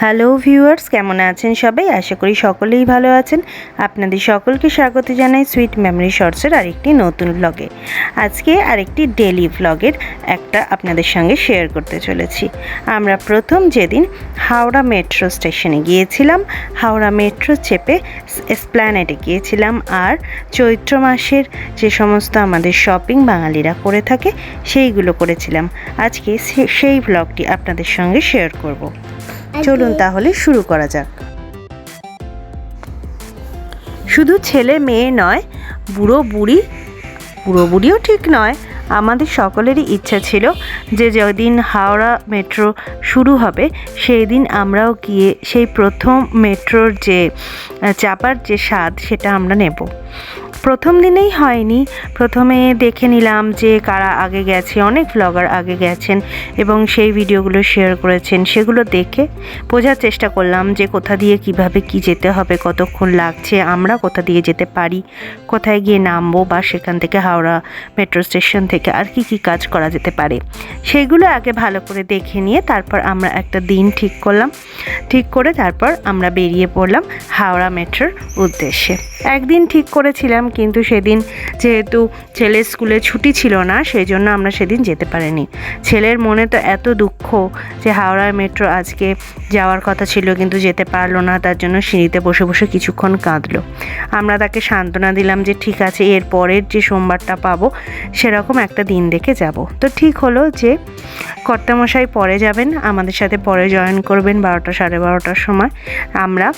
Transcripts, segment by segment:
Hello viewers, কেমন আছেন সবাই? আশা করি সকলেই ভালো আছেন। আপনাদের সকলকে স্বাগত জানাই সুইট মেমরি শর্টসের আরেকটি নতুন ব্লগে আজকে আরেকটি ডেলি ব্লগের একটা আপনাদের সঙ্গে শেয়ার করতে চলেছি। আমরা প্রথম যেদিন হাওড়া মেট্রো স্টেশনে গিয়েছিলাম, হাওড়া মেট্রো চেপে স্প্ল্যানেটে গিয়েছিলাম আর চৈত্র মাসের যে সমস্ত আমাদের শপিং বাঙালিরা করে থাকে, সেইগুলো করেছিলাম। আজকে সেই ব্লগটি আপনাদের সঙ্গে শেয়ার করব। চলুন তাহলে শুরু করা যাক। শুধু ছেলে মেয়ে নয়, বুড়ো বুড়ি, বুড়ো বুড়িও ঠিক নয়, আমাদের সকলেরই ইচ্ছা ছিল যে যেদিন হাওড়া মেট্রো শুরু হবে সেই দিন আমরাও গিয়ে সেই প্রথম মেট্রোর যে চাপার যে স্বাদ, সেটা আমরা নেব। প্রথম দিনেই হয়নি। প্রথমে দেখে নিলাম যে কারা আগে গেছে, অনেক ব্লগার আগে গেছেন এবং সেই ভিডিওগুলো শেয়ার করেছেন। সেগুলো দেখে বোঝার চেষ্টা করলাম যে কোথা দিয়ে কীভাবে কি যেতে হবে, কতক্ষণ লাগছে, আমরা কোথা দিয়ে যেতে পারি, কোথায় গিয়ে নামবো বা সেখান থেকে হাওড়া মেট্রো স্টেশন থেকে আর কি কি কাজ করা যেতে পারে। সেইগুলো আগে ভালো করে দেখে নিয়ে তারপর আমরা একটা দিন ঠিক করলাম। ঠিক করে তারপর আমরা বেরিয়ে পড়লাম হাওড়া মেট্রোর উদ্দেশ্যে। একদিন ঠিক করেছিলাম কিন্তু সেদিন যেহেতু ছেলের স্কুলে ছুটি ছিল না সেই জন্য আমরা সেদিন যেতে পারিনি। ছেলের মনে তো এত দুঃখ যে হাওড়া মেট্রো আজকে যাওয়ার কথা ছিল কিন্তু যেতে পারল না, তার জন্য সিঁড়িতে বসে বসে কিছুক্ষণ কাঁদলো। আমরা তাকে সান্ত্বনা দিলাম যে, ঠিক আছে, এর পরের যে সোমবারটা পাবো, সেরকম একটা দিন দেখে যাব। তো ঠিক হলো যে, কর্তামশাই পরে যাবেন, আমাদের সাথে পরে জয়েন করবেন বারোটা সাড়ে বারোটার সময়। আমরা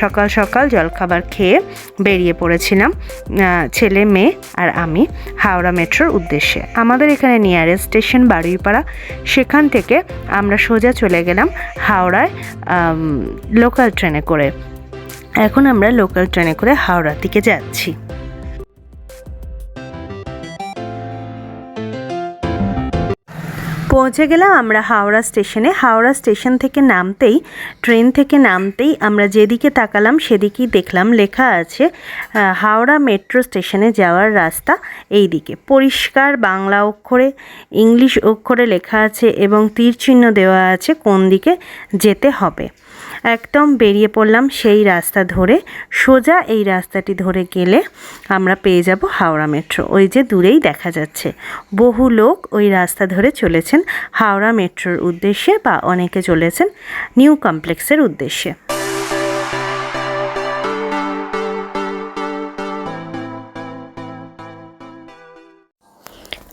সকাল সকাল জলখাবার খেয়ে বেরিয়ে পড়েছিলাম ছেলে, মেয়ে আর আমি হাওড়া মেট্রোর উদ্দেশ্যে। আমাদের এখানে নিয়ারেস্ট স্টেশন বাড়ুইপাড়া সেখান থেকে আমরা সোজা চলে গেলাম হাওড়ায় লোকাল ট্রেনে করে। এখন আমরা লোকাল ট্রেনে করে হাওড়ার দিকে যাচ্ছি। পৌঁছে গেলাম আমরা হাওড়া স্টেশনে। হাওড়া স্টেশন থেকে নামতেই, ট্রেন থেকে নামতেই আমরা যেদিকে তাকালাম সেদিকেই দেখলাম লেখা আছে হাওড়া মেট্রো স্টেশনে যাওয়ার রাস্তা এই দিকে পরিষ্কার বাংলা অক্ষরে, ইংলিশ অক্ষরে লেখা আছে এবং তীর চিহ্ন দেওয়া আছে কোন দিকে যেতে হবে। একদম বেরিয়ে পড়লাম সেই রাস্তা ধরে। সোজা এই রাস্তাটি ধরে গেলে আমরা পেয়ে যাব হাওড়া মেট্রো। ওই যে দূরেই দেখা যাচ্ছে। বহু লোক ওই রাস্তা ধরে চলেছেন হাওড়া মেট্রোর উদ্দেশ্যে বা অনেকে চলেছেন নিউ কমপ্লেক্সের উদ্দেশ্যে।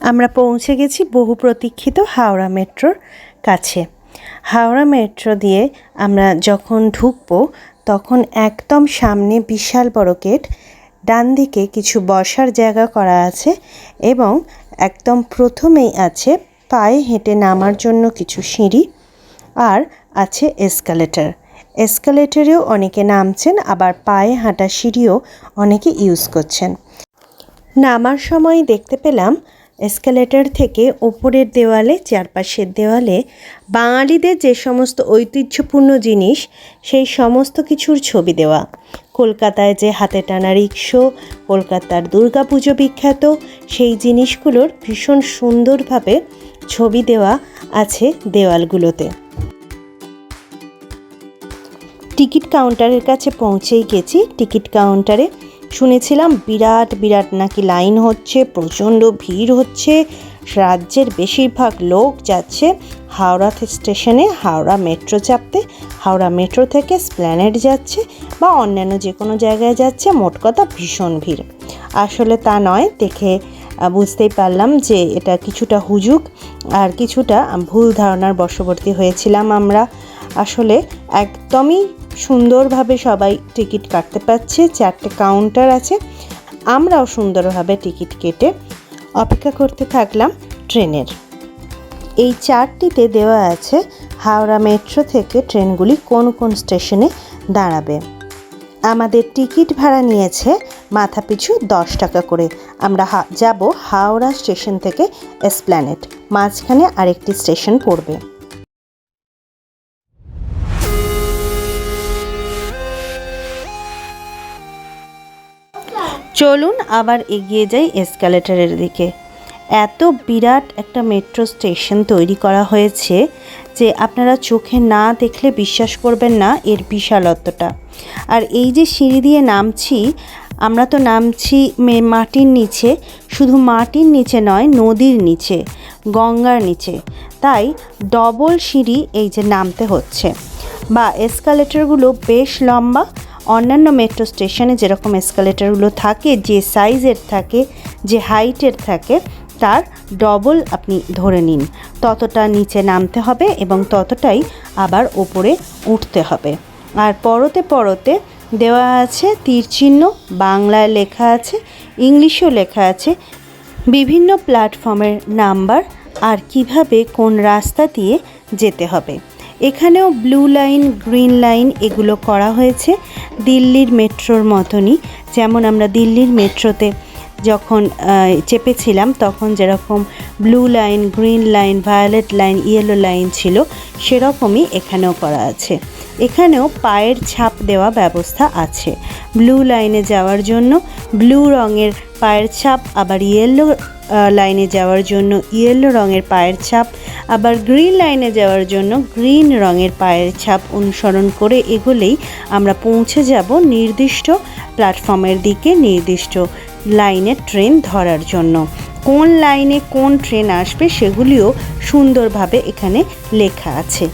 আমরা পৌঁছে গেছি বহু প্রতীক্ষিত হাওড়া মেট্রোর কাছে। হাওড়া মেট্রো দিয়ে আমরা যখন ঢুকবো, তখন একদম সামনে বিশাল বড় গেট, ডান দিকে কিছু বসার জায়গা করা আছে এবং একদম প্রথমেই আছে পায়ে হেঁটে নামার জন্য কিছু সিঁড়ি আর আছে এসকালেটার। এসকালেটারেও অনেকে নামছেন, আবার পায়ে হাঁটা সিঁড়িও অনেকে ইউজ করছেন। নামার সময় দেখতে পেলাম এসকালেটর থেকে ওপরের দেওয়ালে, চারপাশের দেওয়ালে বাঙালিদের যে সমস্ত ঐতিহ্যপূর্ণ জিনিস, সেই সমস্ত কিছুর ছবি দেওয়া। কলকাতায় যে হাতে টানা রিক্সো কলকাতার দুর্গাপুজো বিখ্যাত, সেই জিনিসগুলোর ভীষণ সুন্দরভাবে ছবি দেওয়া আছে দেওয়ালগুলোতে। টিকিট কাউন্টারের কাছে পৌঁছেই গেছি। টিকিট কাউন্টারে শুনেছিলাম বিরাট বিরাট নাকি লাইন হচ্ছে, প্রচণ্ড ভিড় হচ্ছে। রাজ্যের বেশিরভাগ লোক যাচ্ছে হাওড়া স্টেশনে, হাওড়া মেট্রো চাপতে। হাওড়া মেট্রো থেকে স্প্ল্যানেড যাচ্ছে বা অন্যান্য যে কোনো জায়গায় যাচ্ছে, মোট কথা ভীষণ ভিড়। আসলে তা নয়, দেখে বুঝতেই পারলাম যে এটা কিছুটা হুজুক আর কিছুটা ভুল ধারণার বশবর্তী হয়েছিলাম আমরা। আসলে একদমই সুন্দরভাবে সবাই টিকিট কাটতে পারছে, চারটে কাউন্টার আছে। আমরাও সুন্দরভাবে টিকিট কেটে অপেক্ষা করতে থাকলাম ট্রেনের। এই চারটিতে দেওয়া আছে হাওড়া মেট্রো থেকে ট্রেনগুলি কোন কোন স্টেশনে দাঁড়াবে। আমাদের টিকিট ভাড়া নিয়েছে মাথাপিছু দশ টাকা করে। আমরা যাব হাওড়া স্টেশন থেকে এসপ্ল্যানেট। মাঝখানে আরেকটি স্টেশন পড়বে। চলুন আবার এগিয়ে যাই এসকালেটারের দিকে। এত বিরাট একটা মেট্রো স্টেশন তৈরি করা হয়েছে যে আপনারা চোখে না দেখলে বিশ্বাস করবেন না এর বিশালত্বটা। আর এই যে সিঁড়ি দিয়ে নামছি, আমরা তো নামছি মাটির নিচে। শুধু মাটির নিচে নয়, নদীর নিচে, গঙ্গার নিচে। তাই ডবল সিঁড়ি এই যে নামতে হচ্ছে। বা এসকালেটরগুলো বেশ লম্বা অন্যান্য মেট্রো স্টেশনে যেরকম এসকালেটরগুলো থাকে, যে সাইজের থাকে, যে হাইটের থাকে, তার ডবল আপনি ধরে নিন। ততটা নিচে নামতে হবে এবং ততটাই আবার ওপরে উঠতে হবে। আর পরতে পরতে দেওয়া আছে তীরচিহ্ন বাংলায় লেখা আছে, ইংলিশেও লেখা আছে, বিভিন্ন প্ল্যাটফর্মের নাম্বার আর কীভাবে কোন রাস্তা দিয়ে যেতে হবে। এখানেও ব্লু লাইন, গ্রিন লাইন এগুলো করা হয়েছে দিল্লির মেট্রোর মতনই। যেমন আমরা দিল্লির মেট্রোতে যখন চেপেছিলাম তখন যেরকম blue line, green line, violet line, yellow line ছিল সেরকমই এখানেও করা আছে। এখানেও পায়ের ছাপ দেওয়া ব্যবস্থা আছে। ব্লু লাইনে যাওয়ার জন্য ব্লু রঙের পায়ের ছাপ, আবার ইয়েলো লাইনে যাওয়ার জন্য ইয়েলো রঙের পায়ের ছাপ, আবার গ্রিন লাইনে যাওয়ার জন্য গ্রিন রঙের পায়ের ছাপ অনুসরণ করে এগোলেই আমরা পৌঁছে যাব নির্দিষ্ট প্ল্যাটফর্মের দিকে নির্দিষ্ট লাইনে ট্রেন ধরার জন্য। কোন লাইনে কোন ট্রেন আসবে সেগুলিও সুন্দরভাবে এখানে লেখা আছে।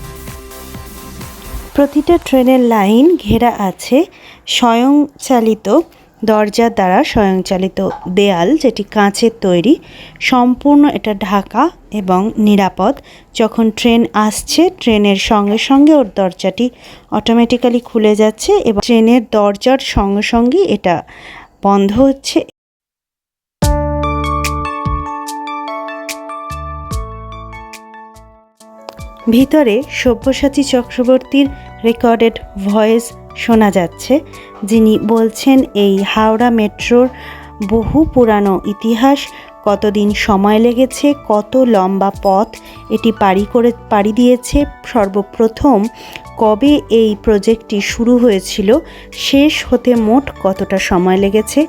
প্রতিটা ট্রেনের লাইন ঘেরা আছে স্বয়ংচালিত দরজার দ্বারা স্বয়ংচালিত দেয়াল যেটি কাঁচের তৈরি। সম্পূর্ণ এটা ঢাকা এবং নিরাপদ। যখন ট্রেন আসছে, ট্রেনের সঙ্গে সঙ্গে ওর দরজাটি অটোমেটিক্যালি খুলে যাচ্ছে এবং ট্রেনের দরজার সঙ্গে সঙ্গে এটা বন্ধ হচ্ছে। ভিতরে সব্যসাচী চক্রবর্তীর রেকর্ডেড ভয়েস শোনা যাচ্ছে, যিনি বলছেন এই হাওড়া মেট্রোর বহু পুরানো ইতিহাস, কতদিন সময় লেগেছে, কত লম্বা পথ এটি পাড়ি করে, পাড়ি দিয়েছে সর্বপ্রথম কবে এই প্রজেক্টটি শুরু হয়েছিল, শেষ হতে মোট কতটা সময় লেগেছে,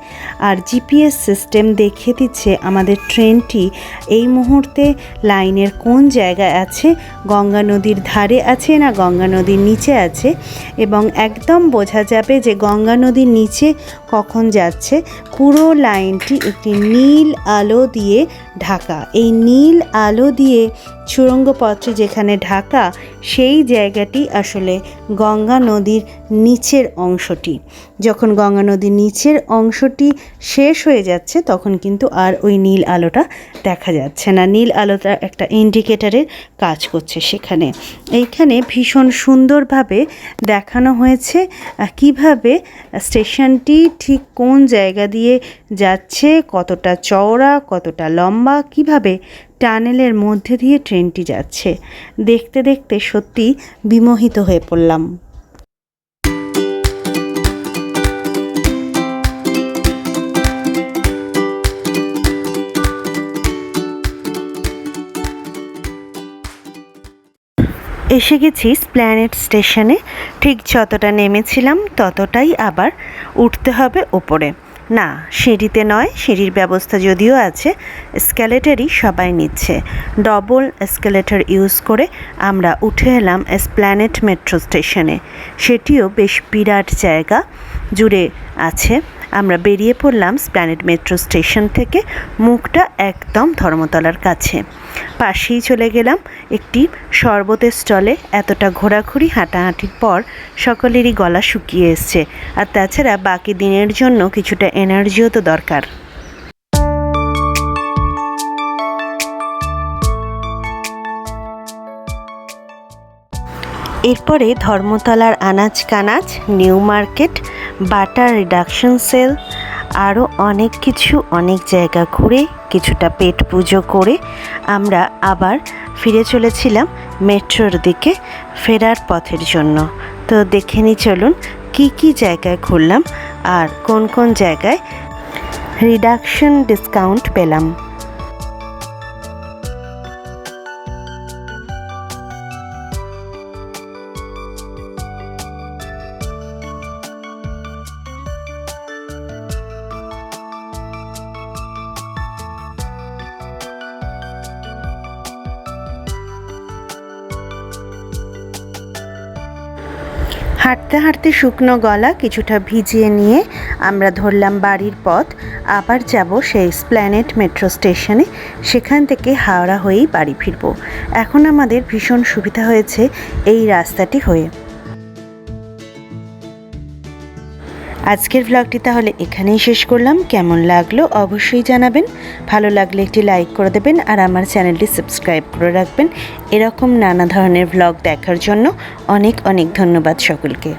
আর জিপিএস সিস্টেম দেখিয়ে দিচ্ছে আমাদের ট্রেনটি এই মুহূর্তে লাইনের কোন জায়গায় আছে, গঙ্গা নদীর ধারে আছে না গঙ্গা নদীর নিচে আছে, এবং একদম বোঝা যাবে যে গঙ্গা নদীর নিচে কখন যাচ্ছে। পুরো লাইনটি একটি নীল আলো দিয়ে ঢাকা। এই নীল আলো দিয়ে সুড়ঙ্গ যেখানে ঢাকা সেই জায়গাটি আসলে গঙ্গা নদীর নিচের অংশটি। যখন গঙ্গা নদীর নিচের অংশটি শেষ হয়ে যাচ্ছে, তখন কিন্তু আর ওই নীল আলোটা দেখা যাচ্ছে না। নীল আলোটা একটা ইন্ডিকেটারের কাজ করছে সেখানে। এইখানে ভীষণ সুন্দরভাবে দেখানো হয়েছে কীভাবে স্টেশনটি ঠিক কোন জায়গা দিয়ে যাচ্ছে, কতটা চওড়া, কতটা লম্বা, কীভাবে টানেলের মধ্যে দিয়ে ট্রেনটি যাচ্ছে। দেখতে দেখতে সত্যি বিমোহিত হয়ে পড়লাম। এসে গেছি স্প্ল্যানেট স্টেশনে ঠিক যতটা নেমেছিলাম, ততটাই আবার উঠতে হবে ওপরে। না, সিঁড়িতে নয়, সিঁড়ির ব্যবস্থা যদিও আছে এসক্যালেটারই সবাই নিচ্ছে। ডবল এসক্যালেটার ইউজ করে আমরা উঠে এলাম এসপ্ল্যানেট মেট্রো স্টেশনে সেটিও বেশ বিরাট জায়গা জুড়ে আছে। আমরা বেরিয়ে পড়লাম স্প্ল্যানেট মেট্রো স্টেশন থেকে মুখটা একদম ধর্মতলার কাছে। পাশেই চলে গেলাম একটি শরবতের স্টলে। এতটা ঘোরাঘুরি হাঁটাহাঁটির পর সকলেরই গলা শুকিয়ে এসছে। আর তাছাড়া বাকি দিনের জন্য কিছুটা এনার্জিও তো দরকার। এরপরে ধর্মতলার আনাজ কানাজ, নিউ মার্কেট, বাটার রিডাকশন সেল আরও অনেক কিছু, অনেক জায়গা ঘুরে কিছুটা পেট পুজো করে আমরা আবার ফিরে চলেছিলাম মেট্রোর দিকে ফেরার পথের জন্য। তো দেখে নি চলুন কি কি জায়গায় ঘুরলাম আর কোন কোন জায়গায় রিডাকশন ডিসকাউন্ট পেলাম। হাঁটতে হাঁটতে শুকনো গলা কিছুটা ভিজিয়ে নিয়ে আমরা ধরলাম বাড়ির পথ। আবার যাব সেই স্প্ল্যানেট মেট্রো স্টেশনে সেখান থেকে হাওড়া হয়েই বাড়ি ফিরব। এখন আমাদের ভীষণ সুবিধা হয়েছে এই রাস্তাটি হয়ে। আজকের ভ্লগটি তাহলে এখানেই শেষ করলাম। কেমন লাগল অবশ্যই জানাবেন। ভালো লাগলে একটি লাইক করে দেবেন আর আমার চ্যানেলটি সাবস্ক্রাইব করে রাখবেন। এরকম নানা ধরনের ভ্লগ দেখার জন্য অনেক অনেক ধন্যবাদ সকলকে।